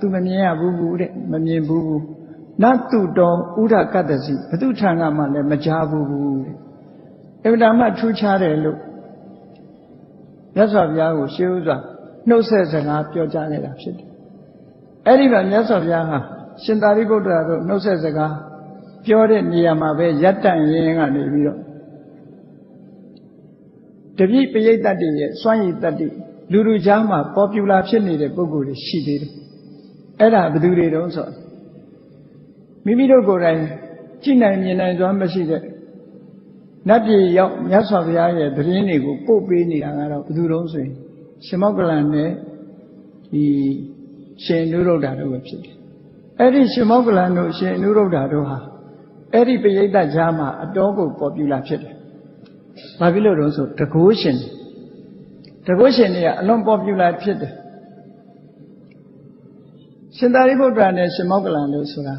သူမမြင်ရဘူးဘူးတဲ့မမြင်ဘူးဘူးနတ်တုတော်ဥဒကတ္တစီဘသူထံကမှလည်းမကြားဘူးဘူးတဲ့အဗ္ဗဓမ္မထူးခြားတယ်လို့မြတ်စွာဘုရားကိုရှေးဥစွာနှုတ်ဆက်စကားပြောကြားခဲ့တာဖြစ်တယ်အဲ့ဒီမှာမြတ်စွာဘုရားဟာရှင်သာရိပုတ္တရာတို့နှုတ်ဆက်စကားပြောတဲ့နေရာမှာပဲရပ်တန့်ရင်းကနေပြီးတော့တပိပရိတ်တတ်တွေရဲ့စွမ်းရည်တတ်တွေလူလူကြားမှာပေါ်ပူလာဖြစ်နေတဲ့ပုံကိုယ်တွေရှိသေးတယ် အဲ့ဒါဘယ်သူတွေတုံးဆိုမိမိတို့ကိုယ်တိုင်ကြည်နိုင်မြင်နိုင်စွမ်းမရှိတဲ့နတ်ပြည်ရောက်မြတ်စွာဘုရားရဲ့သတင်းတွေကိုပို့ပေးနေတာကတော့ဘယ်သူတုံးဆိုရင်ရှင်မောက္ကလန်နဲ့ဒီရှင်နုရုဒ္ဓတို့ပဲဖြစ်တယ်အဲ့ဒီရှင်မောက္ကလန်တို့ရှင်နုရုဒ္ဓတို့ဟာအဲ့ဒီပရိသတ်ကြားမှာအတော်ကိုပေါ်ပြူလာဖြစ်တယ်။ဘာဖြစ်လို့တော့ဆိုတကိုးရှင်တကိုးရှင်တွေကအလွန်ပေါ်ပြူလာဖြစ်တယ်။ ရှင်သာရိပုတ္တရာနဲ့ရှင်မောက္ကလန်တို့ဆိုတာ